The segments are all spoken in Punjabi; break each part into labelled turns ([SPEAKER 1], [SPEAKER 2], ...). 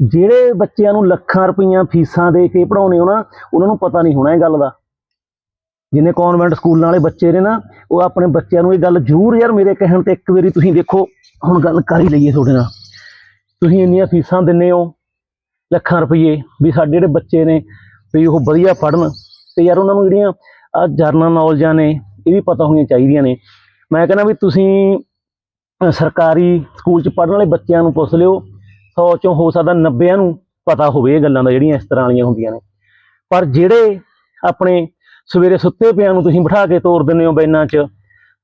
[SPEAKER 1] ਜਿਹੜੇ ਬੱਚਿਆਂ ਨੂੰ ਲੱਖਾਂ ਰੁਪਈਆਂ ਫੀਸਾਂ ਦੇ ਕੇ ਪੜਾਉਣੇ ਹੋ ਨਾ, ਉਹਨਾਂ ਨੂੰ ਪਤਾ ਨਹੀਂ ਹੋਣਾ ਇਹ ਗੱਲ ਦਾ। ਜਿੰਨੇ ਕਨਵੈਂਟ ਸਕੂਲਾਂ ਵਾਲੇ ਬੱਚੇ ਨੇ ਨਾ, ਉਹ ਆਪਣੇ ਬੱਚਿਆਂ ਨੂੰ ਇਹ ਗੱਲ ਜ਼ਰੂਰ ਯਾਰ ਮੇਰੇ ਕਹਿਣ ਤੇ ਇੱਕ ਵਾਰੀ ਤੁਸੀਂ ਦੇਖੋ, ਹੁਣ ਗੱਲ ਕਰ ਹੀ ਲਈਏ ਤੁਹਾਡੇ ਨਾਲ। ਤੁਸੀਂ ਇੰਨੀਆਂ ਫੀਸਾਂ ਦਿੰਨੇ ਹੋ, ਲੱਖਾਂ ਰੁਪਏ ਵੀ ਸਾਡੇ ਜਿਹੜੇ ਬੱਚੇ ਨੇ, ਵੀ ਉਹ ਵਧੀਆ ਪੜਨ ਤੇ ਯਾਰ ਉਹਨਾਂ ਨੂੰ ਜਿਹੜੀਆਂ ਆ ਜਰਨਲ ਨੌਲੇਜਾਂ ਨੇ, ਇਹ ਵੀ ਪਤਾ ਹੋਣੀਆਂ ਚਾਹੀਦੀਆਂ ਨੇ। ਮੈਂ ਕਹਿੰਦਾ ਵੀ ਤੁਸੀਂ ਸਰਕਾਰੀ ਸਕੂਲ ਚ ਪੜਨ ਵਾਲੇ ਬੱਚਿਆਂ ਨੂੰ ਪੁੱਛ ਲਿਓ 100 ਚੋਂ ਹੋ ਸਕਦਾ 90 ਨੂੰ ਪਤਾ ਹੋਵੇ ਇਹ ਗੱਲਾਂ ਦਾ ਜਿਹੜੀਆਂ ਇਸ ਤਰ੍ਹਾਂ ਵਾਲੀਆਂ ਹੁੰਦੀਆਂ ਨੇ। ਪਰ ਜਿਹੜੇ ਆਪਣੇ ਸਵੇਰੇ ਸੁੱਤੇ ਪਿਆਂ ਨੂੰ ਤੁਸੀਂ ਬਿਠਾ ਕੇ ਤੋਰ ਦਿੰਦੇ ਹੋ ਬੈਨਾਂ 'ਚ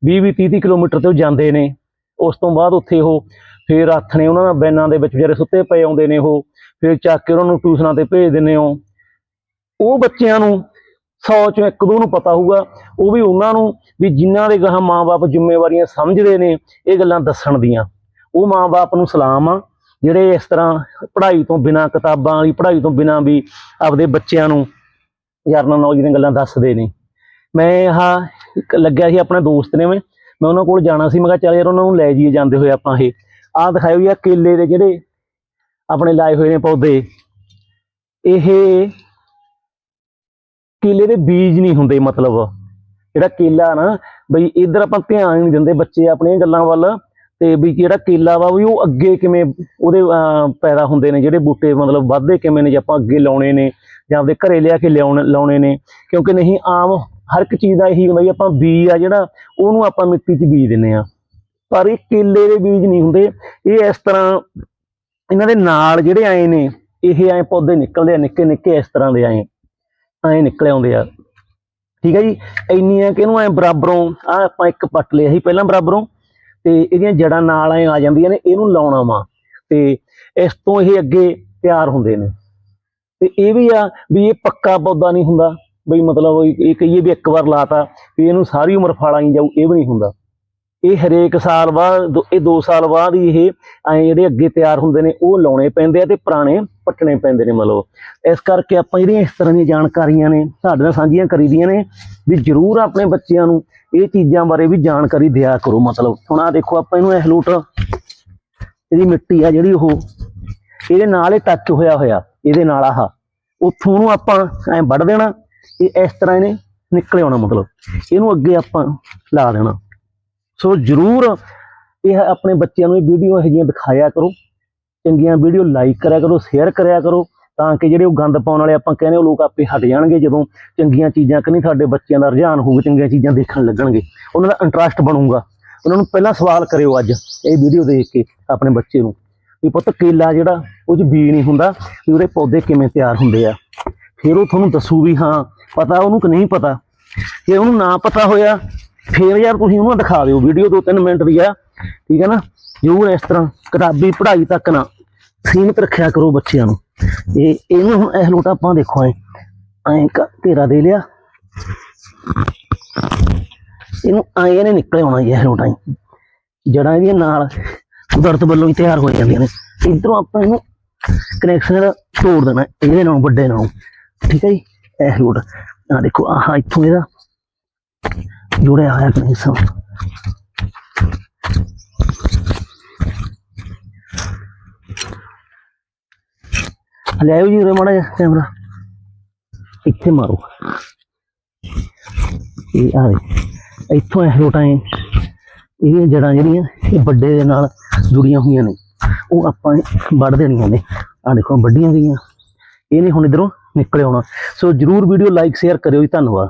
[SPEAKER 1] 20 20 30 ਕਿਲੋਮੀਟਰ ਤੇ ਉਹ ਜਾਂਦੇ ਨੇ, ਉਸ ਤੋਂ ਬਾਅਦ ਉੱਥੇ ਉਹ ਫੇਰ ਨੇ ਉਹਨਾਂ ਦਾ ਬੈਨਾਂ ਦੇ ਵਿੱਚ ਜਿਹੜੇ ਸੁੱਤੇ ਪਏ ਆਉਂਦੇ ਨੇ ਉਹ, ਫੇਰ ਚੱਕ ਕੇ ਉਹਨਾਂ ਨੂੰ ਟਿਊਸ਼ਨਾਂ ਤੇ ਭੇਜ ਦਿੰਦੇ ਹੋ। ਉਹ ਬੱਚਿਆਂ ਨੂੰ 100 ਚੋਂ ਇੱਕ ਦੋ ਨੂੰ ਪਤਾ ਹੋਊਗਾ, ਉਹ ਵੀ ਉਹਨਾਂ ਨੂੰ ਵੀ ਜਿਨ੍ਹਾਂ ਦੇ ਗਾਹਾਂ ਮਾਪੇ ਜ਼ਿੰਮੇਵਾਰੀਆਂ ਸਮਝਦੇ ਨੇ, ਇਹ ਗੱਲਾਂ ਦੱਸਣ ਦੀਆਂ। ਉਹ ਮਾਂ ਬਾਪ ਨੂੰ ਸਲਾਮ ਆ ਜਿਹੜੇ ਇਸ ਤਰ੍ਹਾਂ ਪੜ੍ਹਾਈ ਤੋਂ ਬਿਨਾਂ, ਕਿਤਾਬਾਂ ਵਾਲੀ ਪੜ੍ਹਾਈ ਤੋਂ ਬਿਨਾਂ ਵੀ ਆਪਦੇ ਬੱਚਿਆਂ ਨੂੰ ਜਰਨਲ ਨੌਲੇਜ ਦੀਆਂ ਗੱਲਾਂ ਦੱਸਦੇ ਨੇ। ਮੈਂ ਆਹ ਲੱਗਿਆ ਸੀ ਆਪਣੇ ਦੋਸਤ ਨੇ, ਮੈਂ ਮੈਂ ਉਹਨਾਂ ਕੋਲ ਜਾਣਾ ਸੀ, ਮੈਂ ਕਿਹਾ ਚੱਲ ਯਾਰ ਉਹਨਾਂ ਨੂੰ ਲੈ ਜਾਈਏ ਜਾਂਦੇ ਹੋਏ ਆਪਾਂ ਇਹ। ਆਹ ਦਿਖਾਇਓ ਜੀ ਕੇਲੇ ਦੇ ਜਿਹੜੇ ਆਪਣੇ ਲਾਏ ਹੋਏ ਨੇ ਪੌਦੇ। ਇਹ ਕੇਲੇ ਦੇ ਬੀਜ ਨਹੀਂ ਹੁੰਦੇ, ਮਤਲਬ। ਜਿਹੜਾ ਕੇਲਾ ਨਾ, ਬਈ ਇਧਰ ਆਪਾਂ ਧਿਆਨ ਨਹੀਂ ਦਿੰਦੇ ਬੱਚੇ ਆਪਣੀਆਂ ਗੱਲਾਂ ਵੱਲ। ਤੇ ਵੀ ਜਿਹੜਾ ਕੇਲਾ ਵਾ ਵੀ ਉਹ ਅੱਗੇ ਕਿਵੇਂ ਉਹਦੇ ਪੈਦਾ ਹੁੰਦੇ ਨੇ, ਜਿਹੜੇ ਬੂਟੇ ਮਤਲਬ ਵੱਧਦੇ ਕਿਵੇਂ ਨੇ, ਜੇ ਆਪਾਂ ਅੱਗੇ ਲਾਉਣੇ ਨੇ ਜਾਂ ਆਪਦੇ ਘਰੇ ਲਿਆ ਕੇ ਲਿਆਉਣ, ਲਾਉਣੇ ਨੇ, ਕਿਉਂਕਿ ਨਹੀਂ ਆਮ ਹਰ ਇੱਕ ਚੀਜ਼ ਦਾ ਇਹੀ ਹੁੰਦਾ ਵੀ ਆਪਾਂ ਬੀਜ ਆ ਜਿਹੜਾ ਉਹਨੂੰ ਆਪਾਂ ਮਿੱਟੀ 'ਚ ਬੀਜ ਦਿੰਨੇ ਆ ਪਰ ਇਹ ਕੇਲੇ ਦੇ ਬੀਜ ਨਹੀਂ ਹੁੰਦੇ। ਇਹ ਇਸ ਤਰ੍ਹਾਂ ਇਹਨਾਂ ਦੇ ਨਾਲ ਜਿਹੜੇ ਆਏ ਨੇ, ਇਹ ਐ ਪੌਦੇ ਨਿਕਲਦੇ ਆ, ਨਿੱਕੇ ਨਿੱਕੇ ਇਸ ਤਰ੍ਹਾਂ ਦੇ ਆਏ ਐ ਨਿਕਲੇ ਆਉਂਦੇ ਆ। ਠੀਕ ਹੈ ਜੀ? ਇੰਨੀਆਂ ਕਿ ਇਹਨੂੰ ਐ ਬਰਾਬਰੋਂ ਆ ਆਪਾਂ ਇੱਕ ਪੱਟ ਲਿਆ ਸੀ ਪਹਿਲਾਂ ਬਰਾਬਰੋਂ। ਤੇ ਇਹਦੀਆਂ ਜੜਾਂ ਨਾਲ ਐ ਆ ਜਾਂਦੀਆਂ ਨੇ, ਇਹਨੂੰ ਲਾਉਣਾ ਵਾ। ਤੇ ਇਸ ਤੋਂ ਇਹ ਅੱਗੇ ਤਿਆਰ ਹੁੰਦੇ ਨੇ। ਤੇ ਇਹ ਵੀ ਆ ਵੀ ਇਹ ਪੱਕਾ ਪੌਦਾ ਨਹੀਂ ਹੁੰਦਾ। ਬਈ ਮਤਲਬ ਇਹ ਕਹੀਏ ਵੀ ਇੱਕ ਵਾਰ ਲਾਤਾ ਵੀ ਇਹਨੂੰ ਸਾਰੀ ਉਮਰ ਫਲ ਆਈ ਜਾਊ, ਇਹ ਵੀ ਨਹੀਂ ਹੁੰਦਾ। ਇਹ ਹਰੇਕ ਸਾਲ ਬਾਅਦ, ਦੋ- ਇਹ 2 ਸਾਲ ਬਾਅਦ ਹੀ ਇਹ ਐ ਜਿਹੜੇ ਅੱਗੇ ਤਿਆਰ ਹੁੰਦੇ ਨੇ, ਉਹ ਲਾਉਣੇ ਪੈਂਦੇ ਆ ਤੇ ਪੁਰਾਣੇ ਪੱਟਣੇ ਪੈਂਦੇ ਨੇ ਮਤਲਬ। ਇਸ ਕਰਕੇ ਆਪਾਂ ਜਿਹੜੀਆਂ ਇਸ ਤਰ੍ਹਾਂ ਦੀਆਂ ਜਾਣਕਾਰੀਆਂ ਨੇ, ਸਾਡੇ ਨਾਲ ਸਾਂਝੀਆਂ ਕਰੀਦੀਆਂ ਨੇ, ਵੀ ਜਰੂਰ ਆਪਣੇ ਬੱਚਿਆਂ ਨੂੰ ਇਹ ਚੀਜ਼ਾਂ ਬਾਰੇ ਵੀ ਜਾਣਕਾਰੀ ਦਿਆ ਕਰੋ ਮਤਲਬ। ਹੁਣ ਆ ਦੇਖੋ, ਆਪਾਂ ਇਹਨੂੰ ਇਹ ਐਹਲੂਟ ਇਹਦੀ ਮਿੱਟੀ ਆ ਜਿਹੜੀ ਉਹ, ਇਹਦੇ ਨਾਲ ਹੀ ਟੱਚ ਹੋਇਆ ਹੋਇਆ, ਇਹਦੇ ਨਾਲ ਆਹ। ਉੱਥੋਂ ਨੂੰ ਆਪਾਂ ਐ ਵੱਢ ਦੇਣਾ, ਇਹ ਇਸ ਤਰ੍ਹਾਂ ਇਹਨੇ ਨਿਕਲ ਆਉਣਾ ਮਤਲਬ। ਇਹਨੂੰ ਅੱਗੇ ਆਪਾਂ ਲਾ ਦੇਣਾ। ਸੋ ਜਰੂਰ ਇਹ ਆਪਣੇ ਬੱਚਿਆਂ ਨੂੰ ਇਹ ਵੀਡੀਓ ਇਹ ਜਿਹੀਆਂ ਦਿਖਾਇਆ ਕਰੋ। ਚੰਗੀਆਂ ਵੀਡੀਓ ਲਾਈਕ ਕਰਿਆ ਕਰੋ ਸ਼ੇਅਰ ਕਰਿਆ ਕਰੋ, ਤਾਂ ਕਿ ਜਿਹੜੇ ਉਹ ਗੰਦ ਪਾਉਣ ਵਾਲੇ ਆਪਾਂ ਕਹਿੰਦੇ ਉਹ ਲੋਕ ਆਪੇ ਹਟ ਜਾਣਗੇ ਜਦੋਂ ਚੰਗੀਆਂ ਚੀਜ਼ਾਂ ਕਨੀ ਸਾਡੇ ਬੱਚਿਆਂ ਦਾ ਰੁਝਾਨ ਹੋਊਗਾ, ਚੰਗੀਆਂ ਚੀਜ਼ਾਂ ਦੇਖਣ ਲੱਗਣਗੇ। ਉਹਨਾਂ ਦਾ ਇੰਟਰਸਟ ਬਣੂਗਾ। ਉਹਨਾਂ ਨੂੰ ਪਹਿਲਾਂ ਸਵਾਲ ਕਰਿਓ ਅੱਜ ਇਹ ਵੀਡੀਓ ਦੇਖ ਕੇ ਆਪਣੇ ਬੱਚੇ ਨੂੰ ਵੀ ਪੁੱਤ ਕੇਲਾ ਜਿਹੜਾ, ਉਹ 'ਚ ਬੀ ਨਹੀਂ ਹੁੰਦਾ ਵੀ ਉਹਦੇ ਪੌਦੇ ਕਿਵੇਂ ਤਿਆਰ ਹੁੰਦੇ ਆ। ਫਿਰ ਉਹ ਤੁਹਾਨੂੰ ਦੱਸੂ ਵੀ ਹਾਂ, ਪਤਾ ਉਹਨੂੰ ਕਿ ਨਹੀਂ ਪਤਾ। ਜੇ ਉਹਨੂੰ ਨਾ ਪਤਾ ਹੋਇਆ ਫੇਰ ਯਾਰ ਤੁਸੀਂ ਉਹਨੂੰ ਦਿਖਾ ਦਿਓ ਵੀਡੀਓ ਦੋ ਤਿੰਨ ਮਿੰਟ ਦੀ ਆ। ਠੀਕ ਹੈ ਨਾ? ਜ਼ਰੂਰ ਇਸ ਤਰ੍ਹਾਂ ਕਿਤਾਬੀ ਪੜ੍ਹਾਈ ਤੱਕ ਨਾ ਸੀਮਿਤ ਰੱਖਿਆ ਕਰੋ ਬੱਚਿਆਂ ਨੂੰ। ਇਹ ਇਹਨੂੰ ਹੁਣ ਇਹ ਲੋਟਾ ਆਪਾਂ ਦੇਖੋ ਐ। ਐਂ ਘੇਰਾ ਦੇ ਲਿਆ। ਇਹਨੂੰ ਐਂ ਇਹਨੇ ਨਿਕਲ ਆਉਣਾ ਜੀ ਇਹ ਲੋਟਾ ਹੀ ਜੜਾਂ ਇਹਦੀਆਂ ਨਾਲ ਕੁਦਰਤ ਵੱਲੋਂ ਹੀ ਤਿਆਰ ਹੋ ਜਾਂਦੀਆਂ ਨੇ। ਇਧਰੋਂ ਆਪਾਂ ਇਹਨੂੰ ਕਨੈਕਸ਼ਨ ਤੋੜ ਦੇਣਾ, ਇਹਦੇ ਨਾਲ ਵੱਡੇ ਨਾਲ। ਠੀਕ ਹੈ ਜੀ? ਇਹ ਲੋਟ। ਆ ਦੇਖੋ, ਆਹ ਇੱਥੋਂ ਇਹਦਾ ਜੁੜਿਆ ਹੋਇਆ ਕਨੈਕਸ਼ਨ ਲਿਆਓ ਜੀ ਉਰੇ ਮਾੜਾ ਜਿਹਾ ਕੈਮਰਾ। ਇੱਥੇ ਮਾਰੋ। ਇਹ ਆ ਦੇ ਇੱਥੋਂ ਇਹ ਲੋਟਾਂ ਇਹ ਇਹਦੀਆਂ ਜੜਾਂ ਜਿਹੜੀਆਂ, ਇਹ ਵੱਡੇ ਦੇ ਨਾਲ ਜੁੜੀਆਂ ਹੋਈਆਂ ਨੇ। ਉਹ ਆਪਾਂ ਵੱਢ ਦੇਣੀਆਂ ਨੇ। ਆ ਦੇਖੋ ਵੱਡੀਆਂ ਗਈਆਂ। ਇਹ ਨਹੀਂ ਹੁਣ ਇਧਰੋਂ ਨਿਕਲ ਆਉਣਾ। ਸੋ ਜਰੂਰ ਵੀਡੀਓ ਲਾਈਕ, ਸ਼ੇਅਰ ਕਰਿਓ ਜੀ। ਧੰਨਵਾਦ।